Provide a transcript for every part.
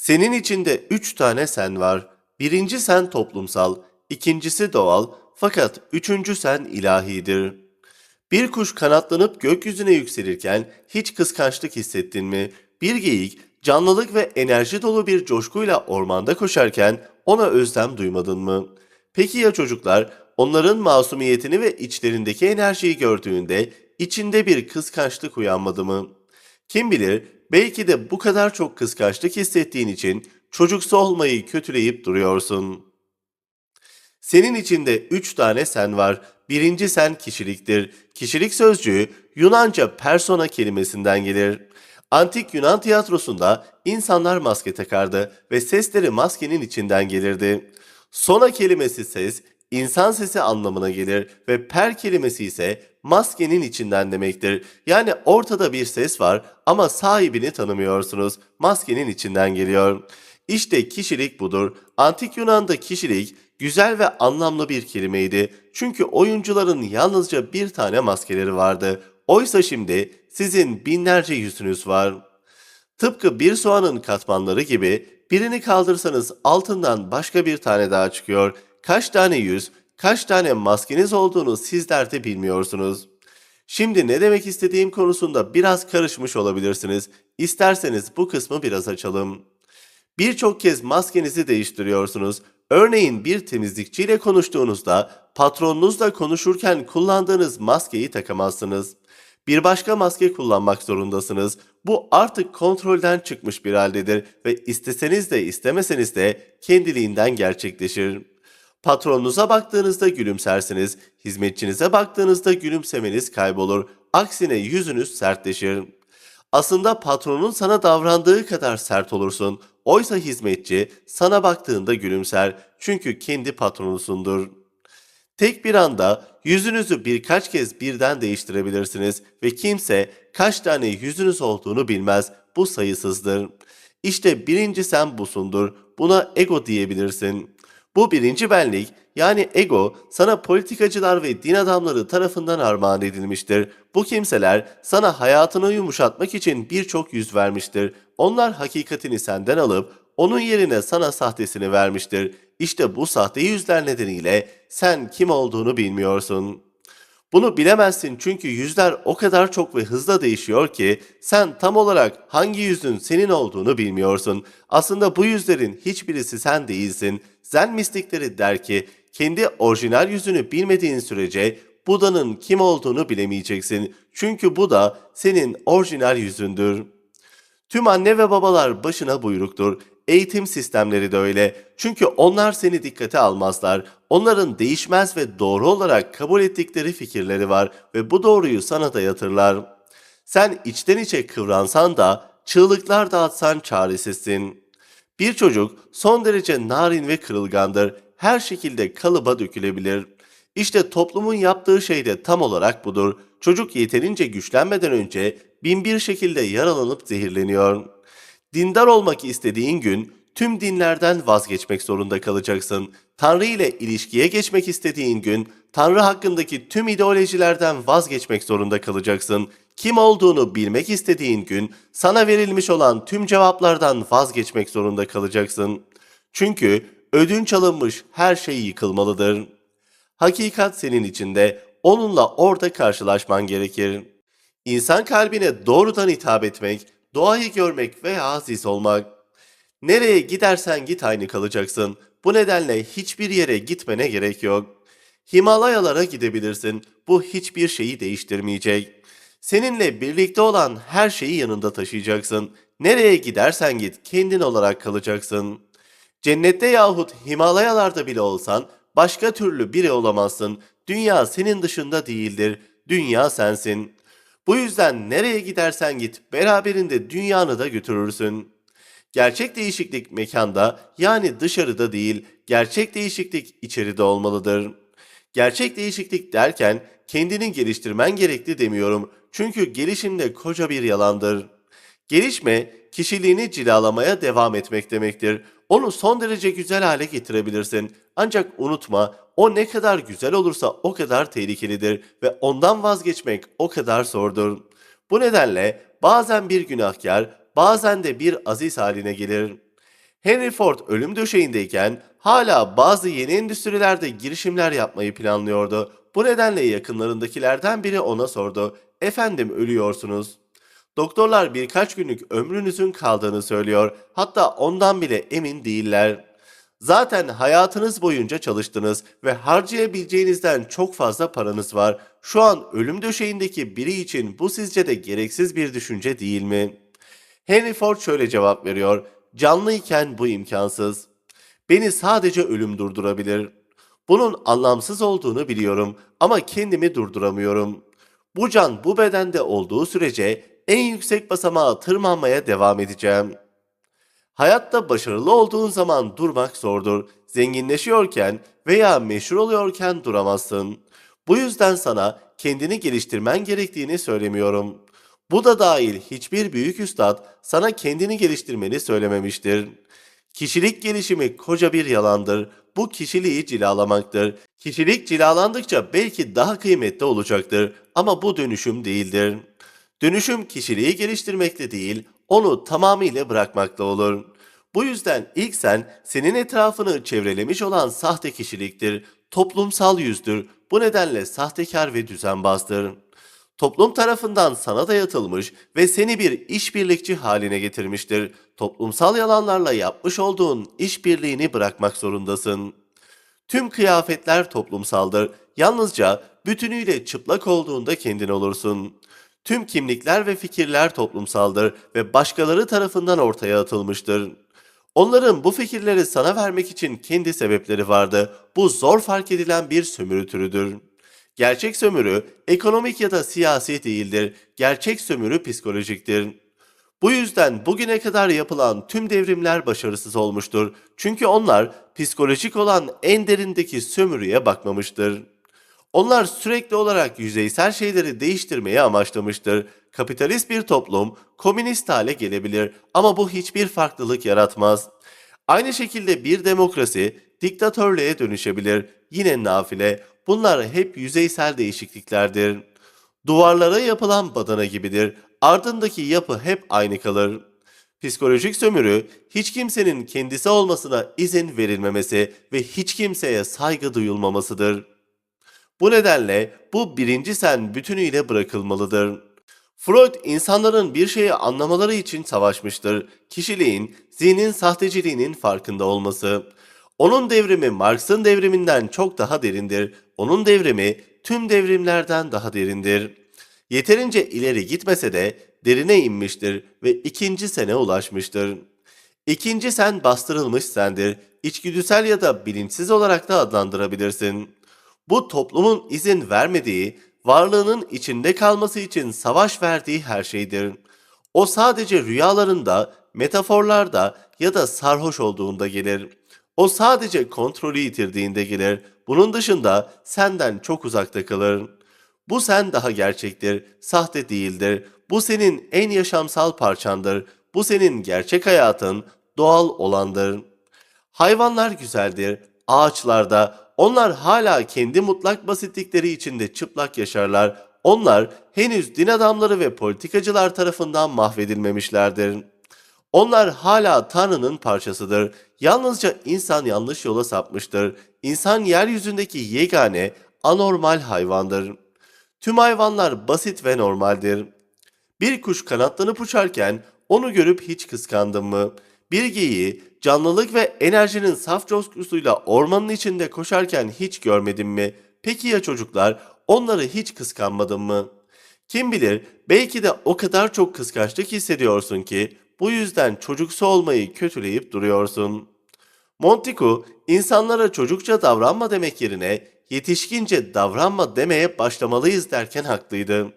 Senin içinde üç tane sen var. Birinci sen toplumsal, ikincisi doğal, fakat üçüncü sen ilahidir. Bir kuş kanatlanıp gökyüzüne yükselirken hiç kıskançlık hissettin mi? Bir geyik canlılık ve enerji dolu bir coşkuyla ormanda koşarken ona özlem duymadın mı? Peki ya çocuklar onların masumiyetini ve içlerindeki enerjiyi gördüğünde içinde bir kıskançlık uyanmadı mı? Kim bilir belki de bu kadar çok kıskançlık hissettiğin için çocuksu olmayı kötüleyip duruyorsun. Senin içinde üç tane sen var. Birinci sen kişiliktir. Kişilik sözcüğü Yunanca persona kelimesinden gelir. Antik Yunan tiyatrosunda insanlar maske takardı ve sesleri maskenin içinden gelirdi. Sona kelimesi ses, insan sesi anlamına gelir ve per kelimesi ise maskenin içinden demektir. Yani ortada bir ses var ama sahibini tanımıyorsunuz. Maskenin içinden geliyor. İşte kişilik budur. Antik Yunan'da kişilik güzel ve anlamlı bir kelimeydi. Çünkü oyuncuların yalnızca bir tane maskeleri vardı. Oysa şimdi sizin binlerce yüzünüz var. Tıpkı bir soğanın katmanları gibi birini kaldırsanız altından başka bir tane daha çıkıyor. Kaç tane yüz, kaç tane maskeniz olduğunu sizler de bilmiyorsunuz. Şimdi ne demek istediğim konusunda biraz karışmış olabilirsiniz. İsterseniz bu kısmı biraz açalım. Birçok kez maskenizi değiştiriyorsunuz. Örneğin bir temizlikçiyle konuştuğunuzda patronunuzla konuşurken kullandığınız maskeyi takamazsınız. Bir başka maske kullanmak zorundasınız. Bu artık kontrolden çıkmış bir haldedir ve isteseniz de istemeseniz de kendiliğinden gerçekleşir. Patronunuza baktığınızda gülümsersiniz, hizmetçinize baktığınızda gülümsemeniz kaybolur. Aksine yüzünüz sertleşir. Aslında patronun sana davrandığı kadar sert olursun. Oysa hizmetçi sana baktığında gülümser çünkü kendi patronusundur. Tek bir anda yüzünüzü birkaç kez birden değiştirebilirsiniz ve kimse kaç tane yüzünüz olduğunu bilmez. Bu sayısızdır. İşte birinci sen busundur. Buna ego diyebilirsin. Bu birinci benlik yani ego sana politikacılar ve din adamları tarafından armağan edilmiştir. Bu kimseler sana hayatını yumuşatmak için birçok yüz vermiştir. Onlar hakikatini senden alıp onun yerine sana sahtesini vermiştir. İşte bu sahte yüzler nedeniyle sen kim olduğunu bilmiyorsun. Bunu bilemezsin çünkü yüzler o kadar çok ve hızla değişiyor ki sen tam olarak hangi yüzün senin olduğunu bilmiyorsun. Aslında bu yüzlerin hiçbirisi sen değilsin. Zen mistikleri der ki kendi orijinal yüzünü bilmediğin sürece Buda'nın kim olduğunu bilemeyeceksin. Çünkü Buda senin orijinal yüzündür. Tüm anne ve babalar başına buyruktur. Eğitim sistemleri de öyle. Çünkü onlar seni dikkate almazlar. Onların değişmez ve doğru olarak kabul ettikleri fikirleri var ve bu doğruyu sana dayatırlar. Sen içten içe kıvransan da, çığlıklar dağıtsan çaresizsin. Bir çocuk son derece narin ve kırılgandır. Her şekilde kalıba dökülebilir. İşte toplumun yaptığı şey de tam olarak budur. Çocuk yeterince güçlenmeden önce bin bir şekilde yaralanıp zehirleniyor. Dindar olmak istediğin gün tüm dinlerden vazgeçmek zorunda kalacaksın. Tanrı ile ilişkiye geçmek istediğin gün Tanrı hakkındaki tüm ideolojilerden vazgeçmek zorunda kalacaksın. Kim olduğunu bilmek istediğin gün sana verilmiş olan tüm cevaplardan vazgeçmek zorunda kalacaksın. Çünkü ödünç alınmış her şey yıkılmalıdır. Hakikat senin içinde, onunla orada karşılaşman gerekir. İnsan kalbine doğrudan hitap etmek, doğayı görmek veya aziz olmak. Nereye gidersen git aynı kalacaksın. Bu nedenle hiçbir yere gitmene gerek yok. Himalayalara gidebilirsin. Bu hiçbir şeyi değiştirmeyecek. Seninle birlikte olan her şeyi yanında taşıyacaksın. Nereye gidersen git kendin olarak kalacaksın. Cennette yahut Himalayalarda bile olsan başka türlü biri olamazsın. Dünya senin dışında değildir. Dünya sensin. Bu yüzden nereye gidersen git beraberinde dünyanı da götürürsün. Gerçek değişiklik mekanda yani dışarıda değil, gerçek değişiklik içeride olmalıdır. Gerçek değişiklik derken kendini geliştirmen gerekli demiyorum. Çünkü gelişim de koca bir yalandır. Gelişme, kişiliğini cilalamaya devam etmek demektir. Onu son derece güzel hale getirebilirsin. Ancak unutma, o ne kadar güzel olursa o kadar tehlikelidir ve ondan vazgeçmek o kadar zordur. Bu nedenle bazen bir günahkar, bazen de bir aziz haline gelir. Henry Ford ölüm döşeğindeyken hala bazı yeni endüstrilerde girişimler yapmayı planlıyordu. Bu nedenle yakınlarındakilerden biri ona sordu. Efendim ölüyorsunuz. Doktorlar birkaç günlük ömrünüzün kaldığını söylüyor. Hatta ondan bile emin değiller. Zaten hayatınız boyunca çalıştınız ve harcayabileceğinizden çok fazla paranız var. Şu an ölüm döşeğindeki biri için bu sizce de gereksiz bir düşünce değil mi? Henry Ford şöyle cevap veriyor. Canlıyken bu imkansız. Beni sadece ölüm durdurabilir. Bunun anlamsız olduğunu biliyorum ama kendimi durduramıyorum. Bu can bu bedende olduğu sürece en yüksek basamağa tırmanmaya devam edeceğim. Hayatta başarılı olduğun zaman durmak zordur. Zenginleşiyorken veya meşhur oluyorken duramazsın. Bu yüzden sana kendini geliştirmen gerektiğini söylemiyorum. Bu da dahil hiçbir büyük üstad sana kendini geliştirmeni söylememiştir. Kişilik gelişimi koca bir yalandır. Bu kişiliği cilalamaktır. Kişilik cilalandıkça belki daha kıymetli olacaktır ama bu dönüşüm değildir. Dönüşüm kişiliği geliştirmekle değil, onu tamamıyla bırakmakla olur. Bu yüzden ilk sen senin etrafını çevrelemiş olan sahte kişiliktir, toplumsal yüzdür. Bu nedenle sahtekar ve düzenbazdır. Toplum tarafından sana dayatılmış ve seni bir işbirlikçi haline getirmiştir. Toplumsal yalanlarla yapmış olduğun işbirliğini bırakmak zorundasın. Tüm kıyafetler toplumsaldır. Yalnızca bütünüyle çıplak olduğunda kendin olursun. Tüm kimlikler ve fikirler toplumsaldır ve başkaları tarafından ortaya atılmıştır. Onların bu fikirleri sana vermek için kendi sebepleri vardı. Bu zor fark edilen bir sömürü türüdür. Gerçek sömürü ekonomik ya da siyasi değildir. Gerçek sömürü psikolojiktir. Bu yüzden bugüne kadar yapılan tüm devrimler başarısız olmuştur. Çünkü onlar psikolojik olan en derindeki sömürüye bakmamıştır. Onlar sürekli olarak yüzeysel şeyleri değiştirmeye amaçlamıştır. Kapitalist bir toplum komünist hale gelebilir ama bu hiçbir farklılık yaratmaz. Aynı şekilde bir demokrasi diktatörlüğe dönüşebilir. Yine nafile. Bunlar hep yüzeysel değişikliklerdir. Duvarlara yapılan badana gibidir. Ardındaki yapı hep aynı kalır. Psikolojik sömürü hiç kimsenin kendisi olmasına izin verilmemesi ve hiç kimseye saygı duyulmamasıdır. Bu nedenle bu birinci sen bütünüyle bırakılmalıdır. Freud insanların bir şeyi anlamaları için savaşmıştır. Kişiliğin, zihnin sahteciliğinin farkında olması. Onun devrimi Marx'ın devriminden çok daha derindir. Onun devrimi tüm devrimlerden daha derindir. Yeterince ileri gitmese de derine inmiştir ve ikinci sene ulaşmıştır. İkinci sen bastırılmış sendir. İçgüdüsel ya da bilinçsiz olarak da adlandırabilirsin. Bu toplumun izin vermediği, varlığının içinde kalması için savaş verdiği her şeydir. O sadece rüyalarında, metaforlarda ya da sarhoş olduğunda gelir. O sadece kontrolü yitirdiğinde gelir. Bunun dışında senden çok uzakta kalır. Bu sen daha gerçektir, sahte değildir. Bu senin en yaşamsal parçandır. Bu senin gerçek hayatın, doğal olandır. Hayvanlar güzeldir. Ağaçlarda onlar hala kendi mutlak basitlikleri içinde çıplak yaşarlar. Onlar henüz din adamları ve politikacılar tarafından mahvedilmemişlerdir. Onlar hala Tanrı'nın parçasıdır. Yalnızca insan yanlış yola sapmıştır. İnsan yeryüzündeki yegane, anormal hayvandır. Tüm hayvanlar basit ve normaldir. Bir kuş kanatlanıp uçarken onu görüp hiç kıskandın mı? Bir geyiği canlılık ve enerjinin saf coşkusuyla ormanın içinde koşarken hiç görmedin mi? Peki ya çocuklar onları hiç kıskanmadın mı? Kim bilir belki de o kadar çok kıskançlık hissediyorsun ki bu yüzden çocuksu olmayı kötüleyip duruyorsun. Montiku insanlara çocukça davranma demek yerine yetişkince davranma demeye başlamalıyız derken haklıydı.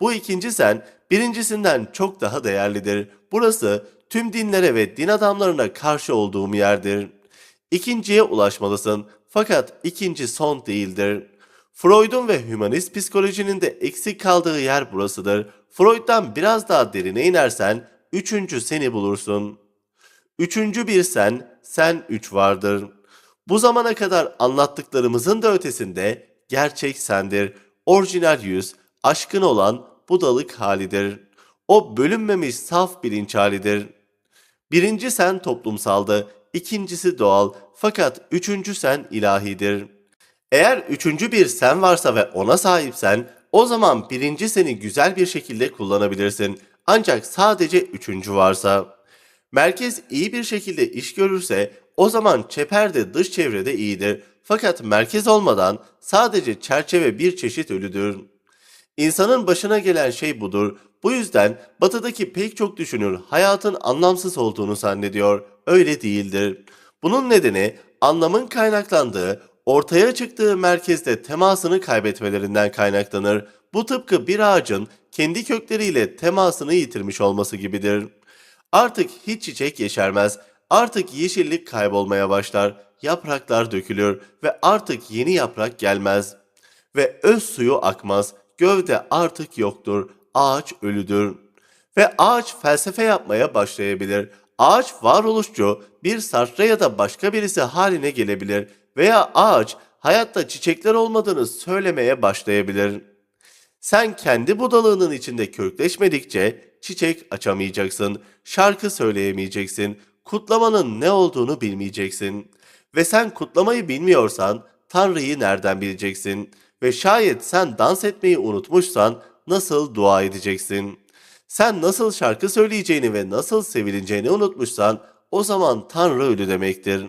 Bu ikinci sen birincisinden çok daha değerlidir. Burası tüm dinlere ve din adamlarına karşı olduğum yerdir. İkinciye ulaşmalısın fakat ikinci son değildir. Freud'un ve hümanist psikolojinin de eksik kaldığı yer burasıdır. Freud'dan biraz daha derine inersen üçüncü seni bulursun. Üçüncü bir sen, sen üç vardır. Bu zamana kadar anlattıklarımızın da ötesinde gerçek sendir. Orijinal yüz, aşkın olan budalık halidir. O bölünmemiş saf bilinç halidir. Birinci sen toplumsaldı, ikincisi doğal fakat üçüncü sen ilahidir. Eğer üçüncü bir sen varsa ve ona sahipsen o zaman birinci seni güzel bir şekilde kullanabilirsin. Ancak sadece üçüncü varsa. Merkez iyi bir şekilde iş görürse o zaman çeper de dış çevrede iyidir. Fakat merkez olmadan sadece çerçeve bir çeşit ölüdür. İnsanın başına gelen şey budur. Bu yüzden batıdaki pek çok düşünür hayatın anlamsız olduğunu zannediyor. Öyle değildir. Bunun nedeni anlamın kaynaklandığı, ortaya çıktığı merkezde temasını kaybetmelerinden kaynaklanır. Bu tıpkı bir ağacın kendi kökleriyle temasını yitirmiş olması gibidir. Artık hiç çiçek yeşermez. Artık yeşillik kaybolmaya başlar. Yapraklar dökülür ve artık yeni yaprak gelmez. Ve öz suyu akmaz. Gövde artık yoktur. Ağaç ölüdür. Ve ağaç felsefe yapmaya başlayabilir. Ağaç varoluşçu bir sartre ya da başka birisi haline gelebilir. Veya ağaç hayatta çiçekler olmadığını söylemeye başlayabilir. Sen kendi budalığının içinde kökleşmedikçe çiçek açamayacaksın, şarkı söyleyemeyeceksin, kutlamanın ne olduğunu bilmeyeceksin. Ve sen kutlamayı bilmiyorsan Tanrı'yı nereden bileceksin? Ve şayet sen dans etmeyi unutmuşsan nasıl dua edeceksin? Sen nasıl şarkı söyleyeceğini ve nasıl sevileceğini unutmuşsan o zaman Tanrı ölü demektir.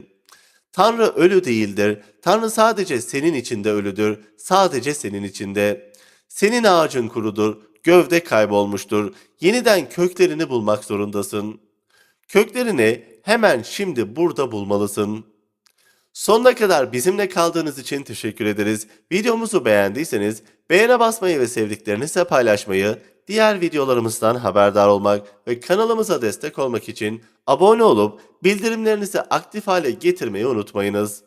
Tanrı ölü değildir. Tanrı sadece senin içinde ölüdür. Sadece senin içinde. Senin ağacın kurudur. Gövde kaybolmuştur. Yeniden köklerini bulmak zorundasın. Köklerini hemen şimdi burada bulmalısın. Sonuna kadar bizimle kaldığınız için teşekkür ederiz. Videomuzu beğendiyseniz beğene basmayı ve sevdiklerinizle paylaşmayı, diğer videolarımızdan haberdar olmak ve kanalımıza destek olmak için abone olup bildirimlerinizi aktif hale getirmeyi unutmayınız.